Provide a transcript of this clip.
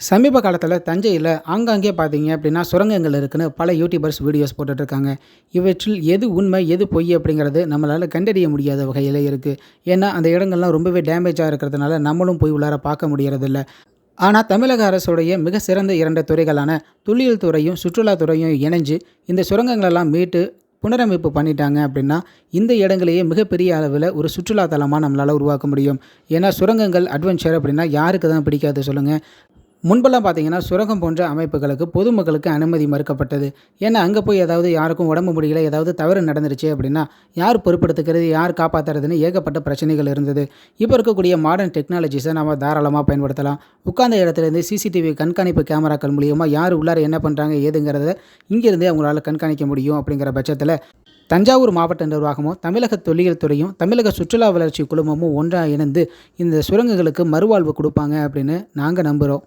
சமீப காலத்தில் தஞ்சையில் ஆங்காங்கே பார்த்தீங்க அப்படின்னா சுரங்கங்கள் இருக்குன்னு பல யூடியூபர்ஸ் வீடியோஸ் போட்டுட்ருக்காங்க. இவற்றில் எது உண்மை எது பொய் அப்படிங்கிறது நம்மளால் கண்டறிய முடியாத வகையில் இருக்குது ஏன்னா அந்த இடங்கள்லாம் ரொம்பவே டேமேஜாக இருக்கிறதுனால நம்மளும் போய் உள்ளார பார்க்க முடியறதில்ல. ஆனால் தமிழக அரசுடைய மிக சிறந்த இரண்டு துறைகளான தொழில் துறையும் சுற்றுலாத்துறையும் இணைஞ்சு இந்த சுரங்கங்களெல்லாம் மீட்டு புனரமைப்பு பண்ணிட்டாங்க அப்படின்னா இந்த இடங்களையே மிகப்பெரிய அளவில் ஒரு சுற்றுலா தலமாக நம்மளால் உருவாக்க முடியும். ஏன்னா சுரங்கங்கள் அட்வென்ச்சர் அப்படின்னா யாருக்கு தான் பிடிக்காது சொல்லுங்கள் முன்பெல்லாம் பார்த்தீங்கன்னா சுரங்கம் போன்ற அமைப்புகளுக்கு பொதுமக்களுக்கு அனுமதி மறுக்கப்பட்டது. ஏன்னா அங்கே போய் ஏதாவது யாருக்கும் உடம்பு முடியல ஏதாவது தவறு நடந்துருச்சு அப்படின்னா யார் பொறுப்பெடுத்துக்கிறது யார் காப்பாற்றுறதுன்னு ஏகப்பட்ட பிரச்சனைகள் இருந்தது. இப்போ இருக்கக்கூடிய மாடர்ன் டெக்னாலஜிஸை நம்ம தாராளமாக பயன்படுத்தலாம். உட்கார்ந்த இடத்துலேருந்து சிசிடிவி கண்காணிப்பு கேமராக்கள் மூலியமாக யார் உள்ளார என்ன பண்ணுறாங்க ஏதுங்கிறத இங்கேருந்தே அவங்களால கண்காணிக்க முடியும் அப்படிங்கிற பட்சத்தில் தஞ்சாவூர் மாவட்ட நிர்வாகமும் தமிழக தொல்லியல் துறையும் தமிழக சுற்றுலா வளர்ச்சி குழுமமும் ஒன்றாக இணைந்து இந்த சுரங்கங்களுக்கு மறுவாழ்வு கொடுப்பாங்க அப்படின்னு நாங்கள் நம்புகிறோம்